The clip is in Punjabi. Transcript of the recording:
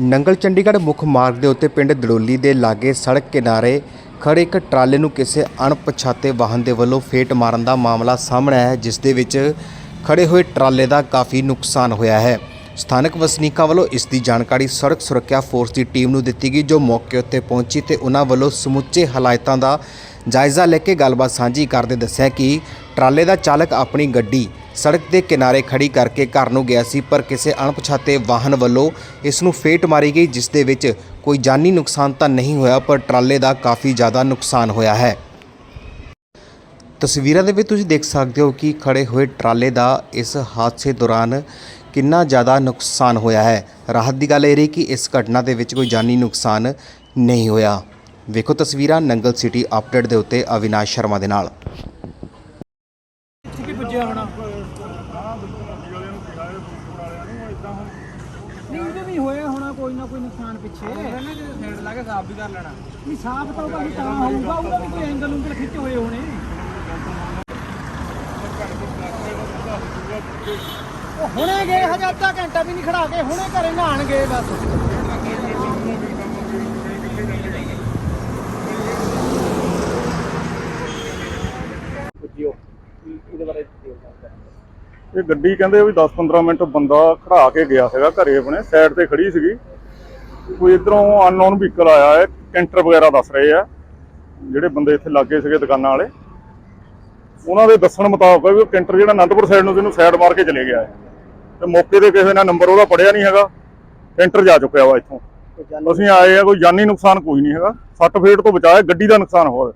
ਨੰਗਲ ਚੰਡੀਗੜ੍ਹ ਮੁੱਖ ਮਾਰਗ ਦੇ ਉੱਤੇ ਪਿੰਡ ਦੜੋਲੀ ਦੇ ਲਾਗੇ ਸੜਕ ਕਿਨਾਰੇ ਖੜੇ ਇੱਕ ਟਰਾਲੇ ਨੂੰ ਕਿਸੇ ਅਣਪਛਾਤੇ ਵਾਹਨ ਦੇ ਵੱਲੋਂ ਫੇਟ ਮਾਰਨ ਦਾ ਮਾਮਲਾ ਸਾਹਮਣੇ ਆਇਆ ਹੈ, ਜਿਸ ਦੇ ਵਿੱਚ ਖੜੇ ਹੋਏ ਟਰਾਲੇ ਦਾ ਕਾਫੀ ਨੁਕਸਾਨ ਹੋਇਆ ਹੈ। ਸਥਾਨਕ ਵਸਨੀਕਾਂ ਵੱਲੋਂ ਇਸ ਦੀ ਜਾਣਕਾਰੀ ਸੜਕ ਸੁਰੱਖਿਆ ਫੋਰਸ ਦੀ ਟੀਮ ਨੂੰ ਦਿੱਤੀ ਗਈ, ਜੋ ਮੌਕੇ ਉੱਤੇ ਪਹੁੰਚੀ ਤੇ ਉਹਨਾਂ ਵੱਲੋਂ ਸਮੁੱਚੇ ਹਾਲਾਤਾਂ ਦਾ ਜਾਇਜ਼ਾ ਲੈ ਕੇ ਗੱਲਬਾਤ ਸਾਂਝੀ ਕਰਦੇ ਦੱਸਿਆ ਕਿ ਟਰਾਲੇ ਦਾ ਚਾਲਕ ਆਪਣੀ ਗੱਡੀ ਸੜਕ ਦੇ ਕਿਨਾਰੇ ਖੜੀ ਕਰਕੇ ਘਰ ਨੂੰ ਗਿਆ ਸੀ, ਪਰ ਕਿਸੇ ਅਣਪਛਾਤੇ ਵਾਹਨ ਵੱਲੋਂ ਇਸ ਨੂੰ ਫੇਟ ਮਾਰੀ ਗਈ, ਜਿਸ ਦੇ ਵਿੱਚ ਕੋਈ ਜਾਨੀ ਨੁਕਸਾਨ ਤਾਂ ਨਹੀਂ ਹੋਇਆ, ਪਰ ਟਰਾਲੇ ਦਾ ਕਾਫੀ ਜ਼ਿਆਦਾ ਨੁਕਸਾਨ ਹੋਇਆ ਹੈ। ਤਸਵੀਰਾਂ ਦੇ ਵਿੱਚ ਤੁਸੀਂ ਦੇਖ ਸਕਦੇ ਹੋ ਕਿ ਖੜੇ ਹੋਏ ਟਰਾਲੇ ਦਾ ਇਸ ਹਾਦਸੇ ਦੌਰਾਨ ਕਿੰਨਾ ਜ਼ਿਆਦਾ ਨੁਕਸਾਨ ਹੋਇਆ ਹੈ। ਰਾਹਤ ਦੀ ਗੱਲ ਇਹ ਰਹੀ ਕਿ ਇਸ ਘਟਨਾ ਦੇ ਵਿੱਚ ਕੋਈ ਜਾਨੀ ਨੁਕਸਾਨ ਨਹੀਂ ਹੋਇਆ। ਵੇਖੋ ਤਸਵੀਰਾਂ ਨੰਗਲ ਸਿਟੀ ਅਪਡੇਟ ਦੇ ਉੱਤੇ ਅਵਿਨਾਸ਼ ਸ਼ਰਮਾ ਦੇ ਨਾਲ ਕਿੱਥੇ ਪੁੱਜਿਆ ਹੋਣਾ ਨਹੀਂ ਉਹਦੇ ਵੀ ਹੋਇਆ ਹੋਣਾ ਕੋਈ ਨਾ ਕੋਈ ਨੁਕਸਾਨ ਪਿੱਛੇ। ਕਹਿੰਦਾ ਜੇ ਸਾਈਡ ਲਾ ਕੇ ਸਾਫ਼ ਵੀ ਕਰ ਲੈਣਾ। ਨਹੀਂ ਸਾਫ਼ ਤਾਂ ਉਹਦਾ ਵੀ ਤਾਂ ਹੋਊਗਾ ਉਹਦਾ ਵੀ ਕੋਈ ਐਂਗਲ ਉਂਗਲ ਖਿੱਚ ਹੋਏ ਹੋਣੇ। ਉਹ ਹੁਣੇ ਗਏ ਹਜੇ ਅੱਧਾ ਘੰਟਾ ਵੀ ਨਹੀਂ ਖੜਾ ਕੇ ਹੁਣੇ ਘਰੇ ਨਹਾਣ ਗਏ ਬਸ। ਇਹ ਗੱਡੀ ਕਹਿੰਦੇ ਵੀ 10-15 ਮਿੰਟ ਬੰਦਾ ਖੜਾ ਕੇ ਗਿਆ ਸੀਗਾ ਘਰੇ ਆਪਣੇ ਸਾਈਡ ਤੇ ਖੜੀ ਸੀਗੀ। ਕੋਈ ਇਧਰੋਂ ਅਨਨੋਨ ਵਹੀਕਲ ਆਇਆ ਹੈ ਕੈਂਟਰ ਵਗੈਰਾ ਦੱਸ ਰਹੇ ਆ ਜਿਹੜੇ ਬੰਦੇ ਇੱਥੇ ਲੱਗੇ ਸੀਗੇ ਦੁਕਾਨਾਂ ਵਾਲੇ। ਉਹਨਾਂ ਦੇ ਦੱਸਣ ਮੁਤਾਬਕ ਵੀ ਉਹ ਕੈਂਟਰ ਜਿਹੜਾ ਅਨੰਦਪੁਰ ਸਾਈਡ ਨੂੰ ਜਿਹਨੂੰ ਸਾਈਡ ਮਾਰ ਕੇ ਚਲੇ ਗਿਆ ਹੈ। ਤੇ ਮੌਕੇ ਤੇ ਕਿਸੇ ਨੇ ਨੰਬਰ ਉਹਦਾ ਪੜਿਆ ਨਹੀਂ ਹੈਗਾ ਕੈਂਟਰ ਜਾ ਚੁੱਕਿਆ ਵਾ ਇੱਥੋਂ। ਅਸੀਂ ਆਏ ਆ ਕੋਈ ਜਾਨੀ ਨੁਕਸਾਨ ਕੋਈ ਨਹੀਂ ਹੈਗਾ। ਸੱਟ ਫੇਟ ਤੋਂ ਬਚਾਇਆ ਗੱਡੀ ਦਾ ਨੁਕਸਾਨ ਹੋਇਆ।